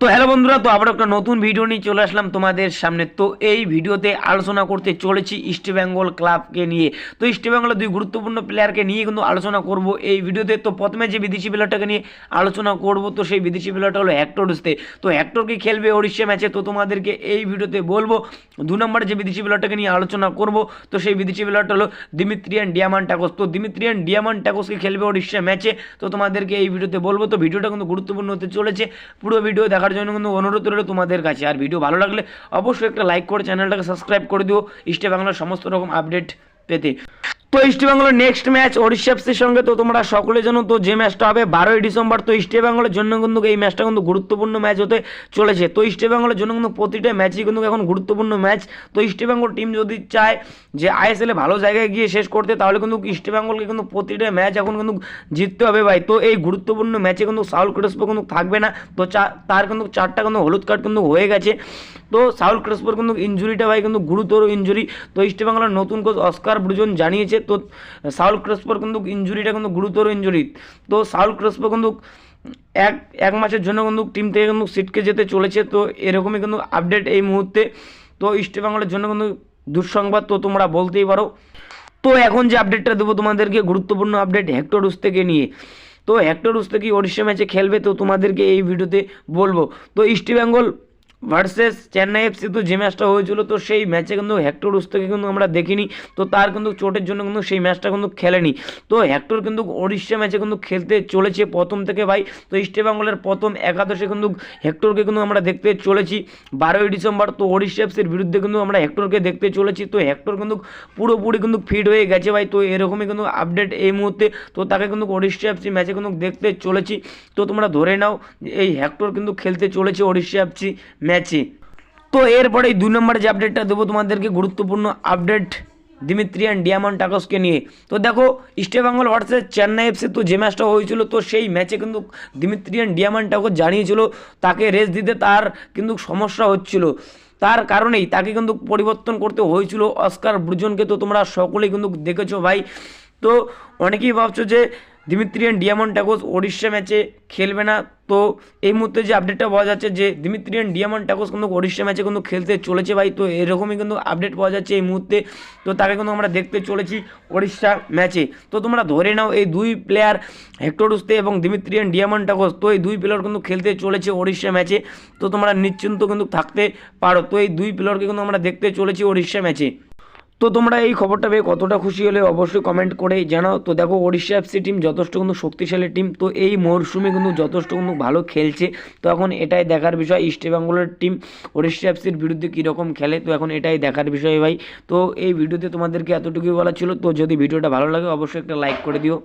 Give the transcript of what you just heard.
তো হ্যালো বন্ধুরা, তো আবার একটা নতুন ভিডিও নিয়ে চলে আসলাম তোমাদের সামনে। তো এই ভিডিওতে আলোচনা করতে চলেছি ইস্ট বেঙ্গল ক্লাবকে নিয়ে। তো ইস্ট দুই গুরুত্বপূর্ণ প্লেয়ারকে নিয়ে কিন্তু আলোচনা করব এই ভিডিওতে। তো প্রথমে যে বিদেশি প্লেয়ারটাকে নিয়ে আলোচনা করব, তো সেই বিদেশি প্লেয়ারটা হলো হ্যাক্টর তো হ্যাক্টর কি খেলবে ওড়িশা ম্যাচে তো তোমাদেরকে এই ভিডিওতে বলব, দু নম্বরে যে বিদেশি প্লেয়ারটাকে নিয়ে আলোচনা করব, তো সেই বিদেশি প্লেয়ারটা হলো দিমিত্রিয়ান ডিয়ামান টাকোস তো দিমিত্রিয়ান ডিয়ামান টাকোসকে খেলবে ওড়িশা ম্যাচে তো তোমাদেরকে এই ভিডিওতে বলব। তো ভিডিওটা কিন্তু গুরুত্বপূর্ণ হতে চলেছে। পুরো ভিডিও দেখার জন্য কিন্তু অনুরোধ রইল তোমাদের কাছে। আর ভিডিও ভালো লাগলে অবশ্যই একটা লাইক করে চ্যানেলটাকে সাবস্ক্রাইব করে দিও। ইস্টে বাংলার সমস্ত রকম আপডেট পেতে। তো ইস্ট বেঙ্গলের নেক্সট ম্যাচ ওড়িশা এফসির সঙ্গে তো তোমরা সকলে জানো, তো যে ম্যাচটা হবে বারোই ডিসেম্বর তো ইস্ট বেঙ্গলের জন্য কিন্তু এই ম্যাচটা কিন্তু গুরুত্বপূর্ণ ম্যাচ হতে চলেছে। তো ইস্ট বেঙ্গলের জন্য কিন্তু প্রতিটা ম্যাচই কিন্তু এখন গুরুত্বপূর্ণ ম্যাচ তো ইস্ট বেঙ্গল টিম যদি চায় যে আইএসএলে ভালো জায়গায় গিয়ে শেষ করতে, তাহলে কিন্তু ইস্ট বেঙ্গলকে কিন্তু প্রতিটা ম্যাচ এখন কিন্তু জিততে হবে ভাই। তো এই গুরুত্বপূর্ণ ম্যাচে কিন্তু সাউল ক্রেসপো কিন্তু থাকবে না। তো তার কিন্তু চারটা কিন্তু হলুদ কার্ড কিন্তু হয়ে গেছে। তো সাউল ক্রেসপোর কিন্তু ইঞ্জুরিটা ভাই কিন্তু গুরুতর ইঞ্জুরি তো ইস্ট বেঙ্গলের নতুন কোচ অস্কার ব্রুজন জানিয়েছে তো, সাউল ক্রেসপোর কিন্তু ইঞ্জুরিটা কিন্তু গুরুতর ইঞ্জুরি। তো, সাউল ক্রেসপো কিন্তু এক এক মাসের জন্য কিন্তু টিম থেকে কিন্তু সিটকে যেতে চলেছে। তো, এরকমই কিন্তু আপডেট এই মুহূর্তে। তো, ইস্ট বেঙ্গলের জন্য কিন্তু দুঃসংবাদ তো তোমরা বলতেই পারো। তো, এখন যে আপডেটটা দেবো তোমাদেরকে, গুরুত্বপূর্ণ আপডেট হেক্টর উস্তেকে নিয়ে। তো হেক্টর কি ওড়িশা ম্যাচে খেলবে তো তোমাদেরকে এই ভিডিওতে বলব। তো, East Bengal versus Chennai FC তো যে ম্যাচটা হয়েছিল, তো সেই ম্যাচে কিন্তু হেক্টর উস্তকে কিন্তু আমরা দেখিনি, তো তার কিন্তু চোটের জন্য কিন্তু সেই ম্যাচটা কিন্তু খেলেনি। তো হেক্টর কিন্তু ওড়িশা ম্যাচে কিন্তু খেলতে চলেছে প্রথম থেকে ভাই, তো ইস্ট বেঙ্গলের প্রথম একাদশে কিন্তু হেক্টরকে কিন্তু আমরা দেখতে চলেছি। বারোই ডিসেম্বর তো ওড়িশা এফসির বিরুদ্ধে কিন্তু আমরা হেক্টরকে দেখতে চলেছি, তো হেক্টর কিন্তু পুরোপুরি কিন্তু ফিট হয়ে গেছে ভাই, তো এরকমই কিন্তু আপডেট এই মুহূর্তে, তো তাকে কিন্তু ওড়িশা এফসি ম্যাচে কিন্তু দেখতে চলেছি। তো তোমরা ধরে নাও, এই হেক্টর কিন্তু খেলতে চলেছে ওড়িশা এফসি ম্যাচে তো এরপরে দুই নম্বরে যে আপডেটটা দেবো তোমাদেরকে গুরুত্বপূর্ণ আপডেট দিমিত্রিয়ান ডিয়ামন্ড টাকসকে নিয়ে। তো দেখো ইস্টবেঙ্গল ভার্সেস চেন্নাই এফসি তো যে ম্যাচটা হয়েছিল, তো সেই ম্যাচে কিন্তু দিমিত্রিয়ান ডিয়ামন্ড টাকস জানিয়েছিল, তাকে রেস দিতে তার কিন্তু সমস্যা হচ্ছিল। তার কারণেই তাকে কিন্তু পরিবর্তন করতে হয়েছিল অস্কার ব্রুজনকে। তো তোমরা সকলেই কিন্তু দেখেছ ভাই। তো অনেকেই ভাবছ যে দিমিত্রিয়ান ডিয়ামন্ড ট্যাকোস ওড়িশা ম্যাচে খেলবে না। তো এই মুহূর্তে যে আপডেটটা পাওয়া যাচ্ছে যে দিমিত্রিয়ান ডিয়ামন্ড ট্যাকোস কিন্তু ওড়িশা ম্যাচে কিন্তু খেলতে চলেছে ভাই। তো এরকমই কিন্তু আপডেট পাওয়া যাচ্ছে এই মুহূর্তে। তো তাকে কিন্তু আমরা দেখতে চলেছি ওড়িশা ম্যাচে। তো তোমরা ধরে নাও এই দুই প্লেয়ার হেক্টর উস্তে এবং দিমিত্রিয়ান ডিয়ামন্ড ট্যাকোস তো এই দুই প্লেয়ার কিন্তু খেলতে চলেছে ওড়িশা ম্যাচে। তো তোমরা নিশ্চিন্ত কিন্তু থাকতে পারো। তো এই দুই প্লেয়ারকে কিন্তু আমরা দেখতে চলেছি ওড়িশা ম্যাচে। তো তোমরা এই খবরটা পেয়ে কতটা খুশি হলে অবশ্যই কমেন্ট করে জানাও। তো দেখো, ওড়িশা এফসি টিম যথেষ্ট কিন্তু শক্তিশালী টিম তো এই মরশুমে কিন্তু যথেষ্ট কিন্তু ভালো খেলছে। তো এখন এটাই দেখার বিষয় ইস্ট বেঙ্গলের টিম ওড়িশা এফসির বিরুদ্ধে কীরকম খেলে? তো এখন এটাই দেখার বিষয় ভাই। তো এই ভিডিওতে তোমাদেরকে এতটুকুই বলা ছিল। তো যদি ভিডিওটা ভালো লাগে, অবশ্যই একটা লাইক করে দিও।